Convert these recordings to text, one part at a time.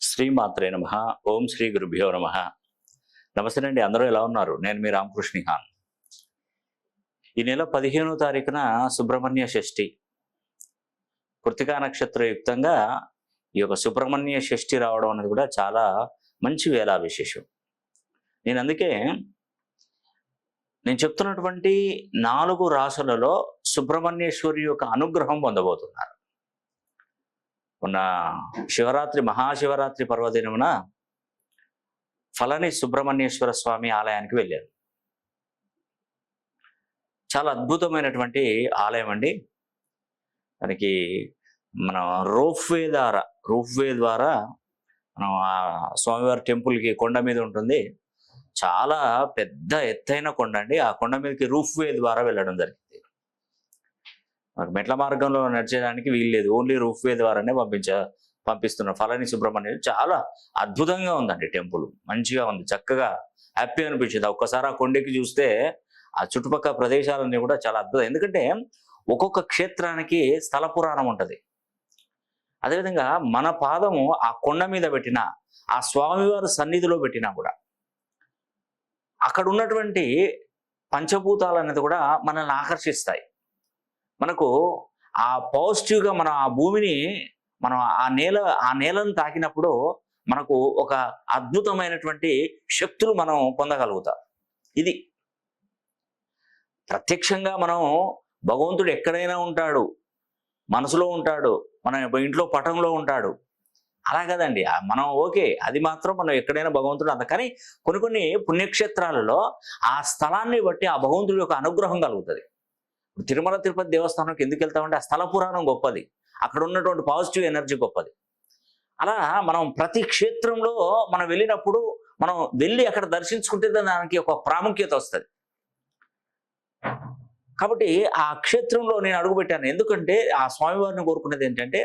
శ్రీమాత్రే నమ. ఓం శ్రీ గురుభ్యో నమ. నమస్తే అండి అందరూ ఎలా ఉన్నారు? నేను మీ రామకృష్ణ హాన్ ఈ నెల పదిహేనో తారీఖున సుబ్రహ్మణ్య షష్ఠి. కృతికా నక్షత్ర యుక్తంగా ఈ యొక్క సుబ్రహ్మణ్య షష్ఠి రావడం అనేది కూడా చాలా మంచి వేళ విశేషం. నేను అందుకే నేను చెప్తున్నటువంటి నాలుగు రాసులలో సుబ్రహ్మణ్యేశ్వరి యొక్క అనుగ్రహం పొందబోతున్నారు ఉన్న శివరాత్రి మహాశివరాత్రి పర్వదినమున ఫలని సుబ్రహ్మణ్యేశ్వర స్వామి ఆలయానికి వెళ్ళారు. చాలా అద్భుతమైనటువంటి ఆలయం అండి. దానికి మనం రోప్వే ద్వారా రోప్వే ద్వారా మనం ఆ స్వామివారి టెంపుల్కి కొండ మీద ఉంటుంది. చాలా పెద్ద ఎత్తైన కొండ అండి. ఆ కొండ మీదకి రూఫ్ వే ద్వారా వెళ్ళడం జరిగింది. మనకు మెట్ల మార్గంలో నడిచేయడానికి వీల్లేదు ఓన్లీ రూఫ్ వే ద్వారానే పంపించ పంపిస్తున్నారు ఫలని సుబ్రహ్మణ్యం చాలా అద్భుతంగా ఉందండి టెంపుల్. మంచిగా ఉంది. చక్కగా హ్యాపీ అనిపించింది. ఒక్కసారి ఆ కొండకి చూస్తే ఆ చుట్టుపక్కల ప్రదేశాలన్నీ కూడా చాలా అద్భుతం. ఎందుకంటే ఒక్కొక్క క్షేత్రానికి స్థల పురాణం ఉంటుంది. అదేవిధంగా మన పాదము ఆ కొండ మీద పెట్టిన ఆ స్వామివారి సన్నిధిలో పెట్టినా కూడా అక్కడ ఉన్నటువంటి పంచభూతాలు అనేది కూడా మనల్ని ఆకర్షిస్తాయి. మనకు ఆ పాజిటివ్గా మనం ఆ భూమిని మనం ఆ నేల ఆ నేలను తాకినప్పుడు మనకు ఒక అద్భుతమైనటువంటి శక్తులు మనం పొందగలుగుతాం. ఇది. ప్రత్యక్షంగా మనం భగవంతుడు ఎక్కడైనా ఉంటాడు. మనసులో ఉంటాడు. మన ఇంట్లో పటంలో ఉంటాడు. అలా కదండి. మనం ఓకే. అది మాత్రం మనం ఎక్కడైనా భగవంతుడు అంత కానీ కొన్ని కొన్ని పుణ్యక్షేత్రాలలో ఆ స్థలాన్ని బట్టి ఆ భగవంతుడి యొక్క అనుగ్రహం కలుగుతుంది. ఇప్పుడు తిరుమల తిరుపతి దేవస్థానంకి ఎందుకు వెళ్తామంటే ఆ స్థల పురాణం గొప్పది. అక్కడ ఉన్నటువంటి పాజిటివ్ ఎనర్జీ గొప్పది. అలా మనం ప్రతి క్షేత్రంలో మనం వెళ్ళినప్పుడు మనం వెళ్ళి అక్కడ దర్శించుకుంటే దానికి ఒక ప్రాముఖ్యత వస్తుంది. కాబట్టి ఆ క్షేత్రంలో నేను అడుగుపెట్టాను. ఎందుకంటే ఆ స్వామివారిని కోరుకునేది ఏంటంటే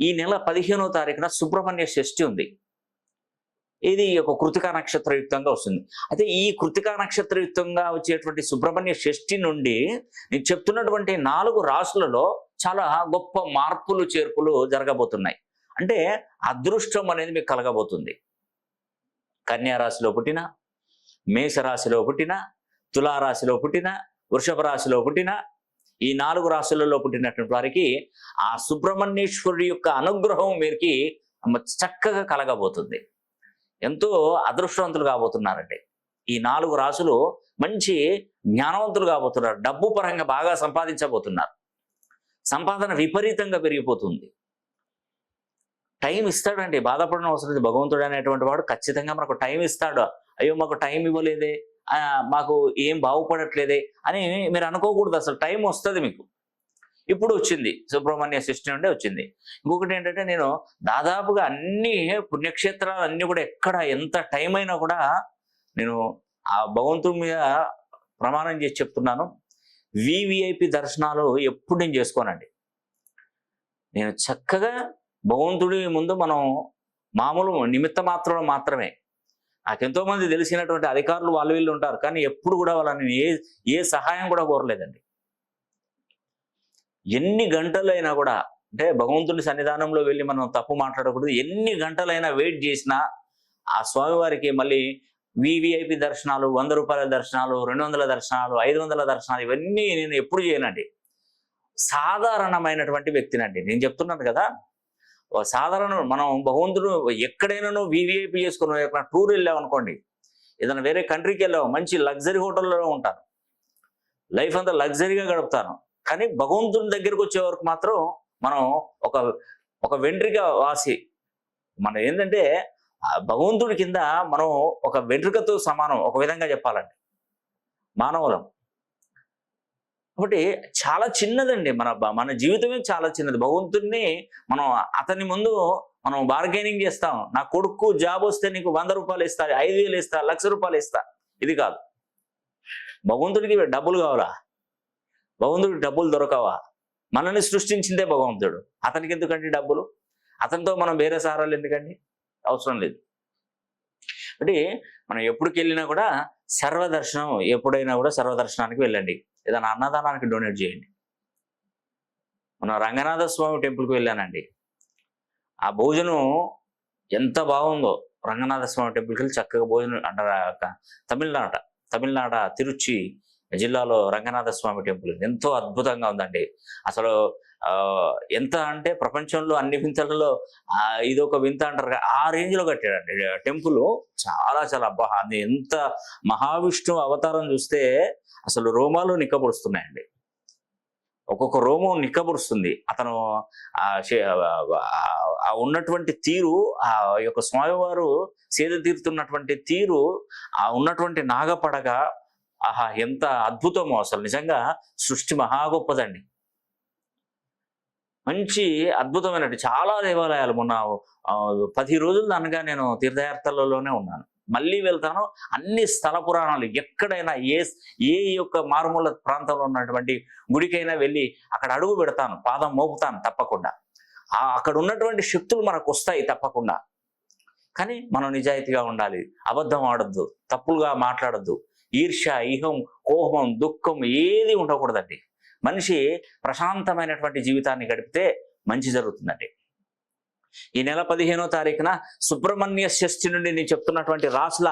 ఈ నెల పదిహేనో తారీఖున సుబ్రహ్మణ్య షష్ఠి ఉంది. ఇది ఒక కృతికా నక్షత్రయుక్తంగా వస్తుంది. అయితే ఈ కృతికా నక్షత్రయుక్తంగా వచ్చేటువంటి సుబ్రహ్మణ్య షష్ఠి నుండి నేను చెప్తున్నటువంటి నాలుగు రాసులలో చాలా గొప్ప మార్పులు చేర్పులు జరగబోతున్నాయి. అంటే అదృష్టం అనేది మీకు కలగబోతుంది. కన్యారాశిలో పుట్టిన మేషరాశిలో పుట్టిన తులారాశిలో పుట్టిన వృషభ రాశిలో పుట్టిన ఈ నాలుగు రాశులలో పుట్టినటువంటి వారికి ఆ సుబ్రహ్మణ్యేశ్వరుడి యొక్క అనుగ్రహం వీరికి చక్కగా కలగబోతుంది. ఎంతో అదృష్టవంతులు కాబోతున్నారండి. ఈ నాలుగు రాసులు మంచి జ్ఞానవంతులు కాబోతున్నారు. డబ్బు పరంగా బాగా సంపాదించబోతున్నారు. సంపాదన విపరీతంగా పెరిగిపోతుంది. టైం ఇస్తాడండి. బాధపడడం అవసరం లేదు. భగవంతుడు అనేటువంటి వాడు ఖచ్చితంగా మనకు టైం ఇస్తాడు. అయ్యో మాకు టైం ఇవ్వలేదే. మాకు ఏం బాగుపడట్లేదే అని మీరు అనుకోకూడదు అసలు. టైం వస్తుంది మీకు. ఇప్పుడు వచ్చింది. సుబ్రహ్మణ్య సృష్టి నుండి వచ్చింది. ఇంకొకటి ఏంటంటే నేను దాదాపుగా అన్ని పుణ్యక్షేత్రాలు అన్ని కూడా ఎక్కడ ఎంత టైం అయినా కూడా నేను ఆ భగవంతుడి మీద ప్రమాణం చేసి చెప్తున్నాను. వివిఐపి దర్శనాలు ఎప్పుడు నేను చేసుకోనండి. నేను చక్కగా భగవంతుడి ముందు మనం మామూలు నిమిత్త మాత్రం మాత్రమే. నాకు మంది తెలిసినటువంటి అధికారులు వాళ్ళు వీళ్ళు ఉంటారు. కానీ ఎప్పుడు కూడా వాళ్ళని ఏ ఏ సహాయం కూడా కోరలేదండి. ఎన్ని గంటలైనా కూడా అంటే భగవంతుని సన్నిధానంలో వెళ్ళి మనం తప్పు మాట్లాడకూడదు. ఎన్ని గంటలైనా వెయిట్ చేసినా ఆ స్వామివారికి మళ్ళీ వివిఐపి దర్శనాలు వంద రూపాయల దర్శనాలు రెండు వందల దర్శనాలు ఐదు వందల దర్శనాలు ఇవన్నీ నేను ఎప్పుడు చేయనండి. సాధారణమైనటువంటి వ్యక్తినండి. నేను చెప్తున్నాను కదా. సాధారణ మనం భగవంతుడు ఎక్కడైనా వివిఐపి చేసుకుని ఎక్కడ టూర్ వెళ్ళాం అనుకోండి. ఏదైనా వేరే కంట్రీకి వెళ్ళావు మంచి లగ్జరీ హోటల్లో ఉంటాను. లైఫ్ అంతా లగ్జరీగా గడుపుతాను. కానీ భగవంతుని దగ్గరకు వచ్చే వరకు మాత్రం మనం ఒక ఒక వెంట్రిక వాసి మనం ఏంటంటే భగవంతుడి కింద మనం ఒక వెంట్రుకతో సమానం ఒక విధంగా చెప్పాలండి మానవులం. కాబట్టి చాలా చిన్నదండి మన మన జీవితమే చాలా చిన్నది. భగవంతుడిని మనం అతని ముందు మనం బార్గెనింగ్ చేస్తాం. నా కొడుకు జాబ్ వస్తే నీకు వంద రూపాయలు ఇస్తా ఐదు వేలు ఇస్తా లక్ష రూపాయలు ఇస్తా. ఇది కాదు. భగవంతుడికి డబ్బులు కావాలా? భగవంతుడికి డబ్బులు దొరకవా? మనల్ని సృష్టించిందే భగవంతుడు. అతనికి ఎందుకండి డబ్బులు? అతనితో మనం వేరే సారాలు ఎందుకండి? అవసరం లేదు. అంటే మనం ఎప్పటికి వెళ్ళినా కూడా సర్వదర్శనం ఎప్పుడైనా కూడా సర్వదర్శనానికి వెళ్ళండి. ఏదైనా అన్నదానానికి డొనేట్ చేయండి. మనం రంగనాథ స్వామి టెంపుల్కి వెళ్ళానండి. ఆ భోజనం ఎంత బాగుందో. రంగనాథ స్వామి టెంపుల్కి వెళ్ళి చక్కగా భోజనం అంటారు తమిళనాట తమిళనాడ తిరుచి జిల్లాలో రంగనాథ స్వామి టెంపుల్ ఎంతో అద్భుతంగా ఉందండి. అసలు ఎంత అంటే ప్రపంచంలో అన్ని వింతలలో ఇది ఒక వింత అంటారు ఆ రేంజ్లో కట్టాడండి టెంపుల్ చాలా చాలా అబ్బా అది ఎంత మహావిష్ణు అవతారం చూస్తే అసలు రోమాలు నిక్కబొడుస్తున్నాయండి. ఒక్కొక్క రోమం నిక్కబొడుస్తుంది. అతను ఆ ఆ ఉన్నటువంటి తీరు ఆ యొక్క స్వామివారు సేద తీరుతున్నటువంటి తీరు ఆ ఉన్నటువంటి నాగపడగ ఆహా ఎంత అద్భుతమో అసలు. నిజంగా సృష్టి మహా గొప్పదండి. మంచి అద్భుతమైనటువంటి చాలా దేవాలయాలు మొన్న పది రోజులు దానిగా నేను తీర్థయాత్రలలోనే ఉన్నాను. మళ్ళీ వెళ్తాను. అన్ని స్థల పురాణాలు ఎక్కడైనా ఏ ఏ యొక్క మారుమూల ప్రాంతంలో ఉన్నటువంటి గుడికైనా వెళ్ళి అక్కడ అడుగు పెడతాను. పాదం మోపుతాను తప్పకుండా. ఆ అక్కడ ఉన్నటువంటి శక్తులు మనకు వస్తాయి తప్పకుండా. కానీ మనం నిజాయితీగా ఉండాలి. అబద్ధం ఆడొద్దు. తప్పులుగా మాట్లాడొద్దు. ఈర్ష్య ఇహం కోపం దుఃఖం ఏది ఉండకూడదండి. మనిషి ప్రశాంతమైనటువంటి జీవితాన్ని గడిపితే మంచి జరుగుతుందండి. ఈ నెల పదిహేనో తారీఖున సుబ్రహ్మణ్య షష్ఠి నుండి నేను చెప్తున్నటువంటి రాసుల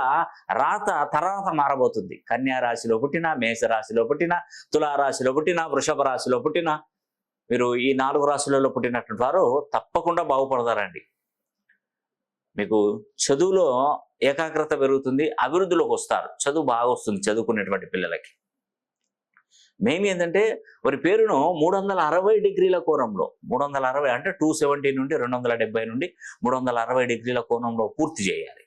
రాత తర్వాత మారబోతుంది. కన్యా రాశిలో పుట్టిన మేష రాశిలో పుట్టిన తులారాశిలో పుట్టిన వృషభ రాశిలో పుట్టిన మీరు ఈ నాలుగు రాశులలో పుట్టినటువంటి వారు తప్పకుండా బాగుపడతారండి. మీకు చదువులో ఏకాగ్రత పెరుగుతుంది అభివృద్ధిలోకి వస్తారు. చదువు బాగా వస్తుంది చదువుకునేటువంటి పిల్లలకి. మేము ఏంటంటే వారి పేరును మూడు వందల అరవై డిగ్రీల కోణంలో మూడు వందల అరవై అంటే టూ సెవెంటీ నుండి రెండు వందల డెబ్బై నుండి మూడు వందల అరవై డిగ్రీల కోణంలో పూర్తి చేయాలి.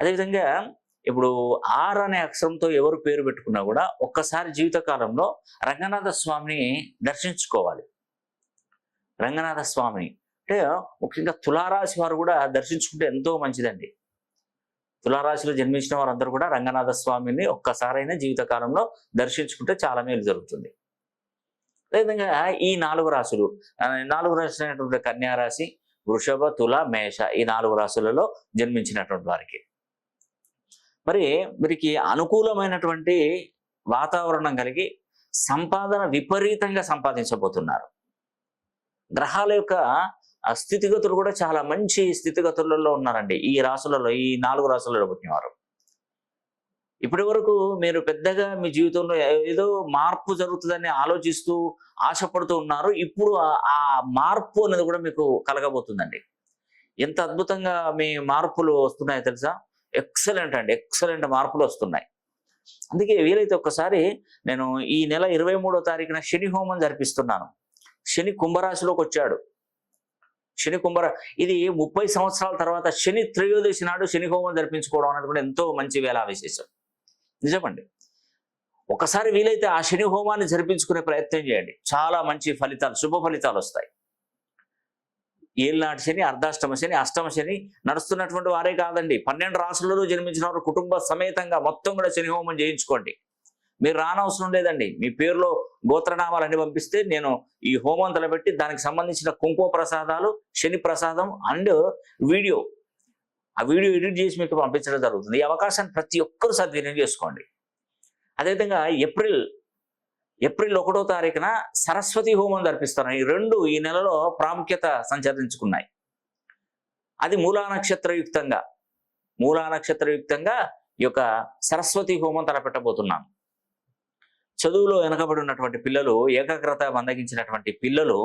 అదేవిధంగా ఇప్పుడు ఆర్ అనే అక్షరంతో ఎవరు పేరు పెట్టుకున్నా కూడా ఒక్కసారి జీవితకాలంలో రంగనాథ స్వామిని దర్శించుకోవాలి. రంగనాథ స్వామిని అంటే ముఖ్యంగా తులారాశి వారు కూడా దర్శించుకుంటే ఎంతో మంచిదండి. తులారాశిలో జన్మించిన వారందరూ కూడా రంగనాథ స్వామిని ఒక్కసారైనా జీవితకాలంలో దర్శించుకుంటే చాలా మేలు జరుగుతుంది. అదేవిధంగా ఈ నాలుగు రాశులు నాలుగు రాశులు అయినటువంటి కన్యారాశి వృషభ తుల మేష ఈ నాలుగు రాశులలో జన్మించినటువంటి వారికి. మరి వీరికి అనుకూలమైనటువంటి వాతావరణం కలిగి సంపాదన విపరీతంగా సంపాదించబోతున్నారు. గ్రహాల యొక్క ఆ స్థితిగతులు కూడా చాలా మంచి స్థితిగతులలో ఉన్నారండి. ఈ రాసులలో ఈ నాలుగు రాసులలో పుట్టినవారు. ఇప్పటి వరకు మీరు పెద్దగా మీ జీవితంలో ఏదో మార్పు జరుగుతుందని ఆలోచిస్తూ ఆశపడుతూ ఉన్నారు. ఇప్పుడు ఆ- మార్పు అనేది కూడా మీకు కలగబోతుందండి. ఎంత అద్భుతంగా మీ మార్పులు వస్తున్నాయో తెలుసా? ఎక్సలెంట్ అండి. ఎక్సలెంట్ మార్పులు వస్తున్నాయి. అందుకే వీలైతే ఒక్కసారి నేను ఈ నెల ఇరవై మూడో తారీఖున శని హోమం జరిపిస్తున్నాను. శని కుంభరాశిలోకి వచ్చాడు. శని కుంభర ఇది ముప్పై సంవత్సరాల తర్వాత శని త్రయోదశి నాడు శని హోమం జరిపించుకోవడం అనేది కూడా ఎంతో మంచి వేళ విశేషం. నిజమండి. ఒకసారి వీలైతే ఆ శని హోమాన్ని జరిపించుకునే ప్రయత్నం చేయండి. చాలా మంచి ఫలితాలు శుభ ఫలితాలు వస్తాయి. ఏళ్ళనాటి శని అర్ధాష్టమ శని అష్టమ శని నడుస్తున్నటువంటి వారే కాదండి. పన్నెండు రాసులలో జన్మించిన వారు కుటుంబ సమేతంగా మొత్తం కూడా శని హోమం చేయించుకోండి. మీరు రానవసరం లేదండి. మీ పేరులో గోత్రనామాలన్నీ పంపిస్తే నేను ఈ హోమం తలపెట్టి దానికి సంబంధించిన కుంకుమ ప్రసాదాలు శని ప్రసాదం అండ్ వీడియో. ఆ వీడియో ఎడిట్ చేసి మీకు పంపించడం జరుగుతుంది. ఈ అవకాశాన్ని ప్రతి ఒక్కరు సద్వినియోగం చేసుకోండి. అదేవిధంగా ఏప్రిల్ ఏప్రిల్ ఒకటో తారీఖున సరస్వతి హోమం జరిపిస్తాను ఈ రెండు ఈ నెలలో ప్రాముఖ్యత సంచరించుకున్నాయి. అది మూలా నక్షత్రయుక్తంగా మూలా నక్షత్రయుక్తంగా ఈ యొక్క సరస్వతి హోమం తలపెట్టబోతున్నాను. చదువులో వెనకబడి ఉన్నటువంటి పిల్లలు ఏకాగ్రత మందగించినటువంటి పిల్లలు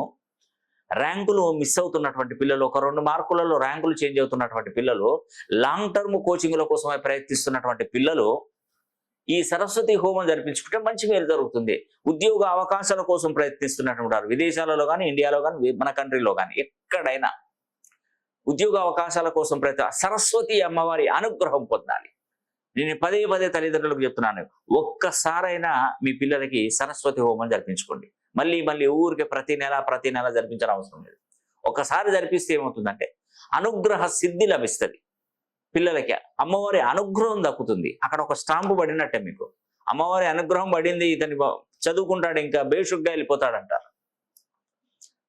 ర్యాంకులు మిస్ అవుతున్నటువంటి పిల్లలు ఒక రెండు మార్కులలో ర్యాంకులు చేంజ్ అవుతున్నటువంటి పిల్లలు లాంగ్ టర్మ్ కోచింగ్ల కోసమే ప్రయత్నిస్తున్నటువంటి పిల్లలు ఈ సరస్వతి హోమం జరిపించుకుంటే మంచి మేలు జరుగుతుంది. ఉద్యోగ అవకాశాల కోసం ప్రయత్నిస్తున్నటువంటి వారు విదేశాలలో కానీ ఇండియాలో కానీ మన కంట్రీలో కానీ ఎక్కడైనా ఉద్యోగ అవకాశాల కోసం ప్రయత్న సరస్వతి అమ్మవారి అనుగ్రహం పొందాలి. నేను పదే పదే తల్లిదండ్రులకు చెప్తున్నాను. ఒక్కసారైనా మీ పిల్లలకి సరస్వతి హోమం జరిపించుకోండి. మళ్ళీ మళ్ళీ ఊరికి ప్రతి నెల ప్రతి నెల జరిపించడం అవసరం లేదు. ఒకసారి జరిపిస్తే ఏమవుతుందంటే అనుగ్రహ సిద్ధి లభిస్తుంది. పిల్లలకి అమ్మవారి అనుగ్రహం దక్కుతుంది. అక్కడ ఒక స్టాంపు పడినట్టే మీకు. అమ్మవారి అనుగ్రహం పడింది ఇతని చదువుకుంటాడు ఇంకా బేషుగ్గా వెళ్ళిపోతాడు అంటారు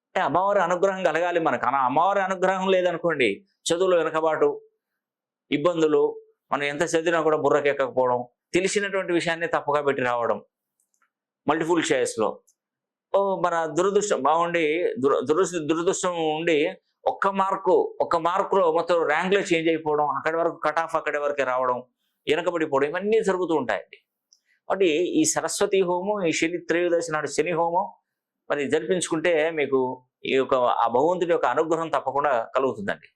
అంటే అమ్మవారి అనుగ్రహం కలగాలి మనకు. అమ్మవారి అనుగ్రహం లేదనుకోండి చదువులు వెనకబాటు ఇబ్బందులు మనం ఎంత చదివినా కూడా బుర్రకెక్కకపోవడం తెలిసినటువంటి విషయాన్ని తప్పుగా పెట్టి రావడం మల్టిపుల్లో. ఓ మన దురదృష్టం బాగుండి దుర దురదృ- దురదృష్టం ఉండి ఒక్క మార్కు ఒక్క మార్కులో మొత్తం ర్యాంకులో చేంజ్ అయిపోవడం అక్కడి వరకు కట్ ఆఫ్ అక్కడి వరకే రావడం వెనకబడిపోవడం ఇవన్నీ జరుగుతూ ఉంటాయండి. కాబట్టి ఈ సరస్వతి హోమం ఈ శని త్రయోదశి నాడు శని హోమం మరి జరిపించుకుంటే మీకు ఈ యొక్క ఆ భగవంతుడి యొక్క అనుగ్రహం తప్పకుండా కలుగుతుందండి.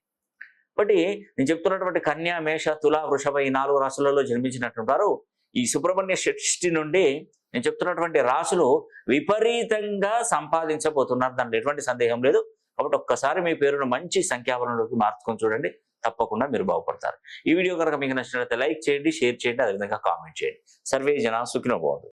కాబట్టి నేను చెప్తున్నటువంటి కన్యా మేష తుల వృషభ ఈ నాలుగు రాసులలో జన్మించినటువంటి వారు ఈ సుబ్రహ్మణ్య షష్ఠి నుండి నేను చెప్తున్నటువంటి రాశులు విపరీతంగా సంపాదించబోతున్నారు దాంట్లో ఎటువంటి సందేహం లేదు. కాబట్టి ఒక్కసారి మీ పేరును మంచి సంఖ్యాబలంలోకి మార్చుకొని చూడండి. తప్పకుండా మీరు బాగుపడతారు. ఈ వీడియో కనుక మీకు నచ్చినట్లయితే లైక్ చేయండి షేర్ చేయండి అదేవిధంగా కామెంట్ చేయండి. సర్వే జన సుఖినో బాగుంది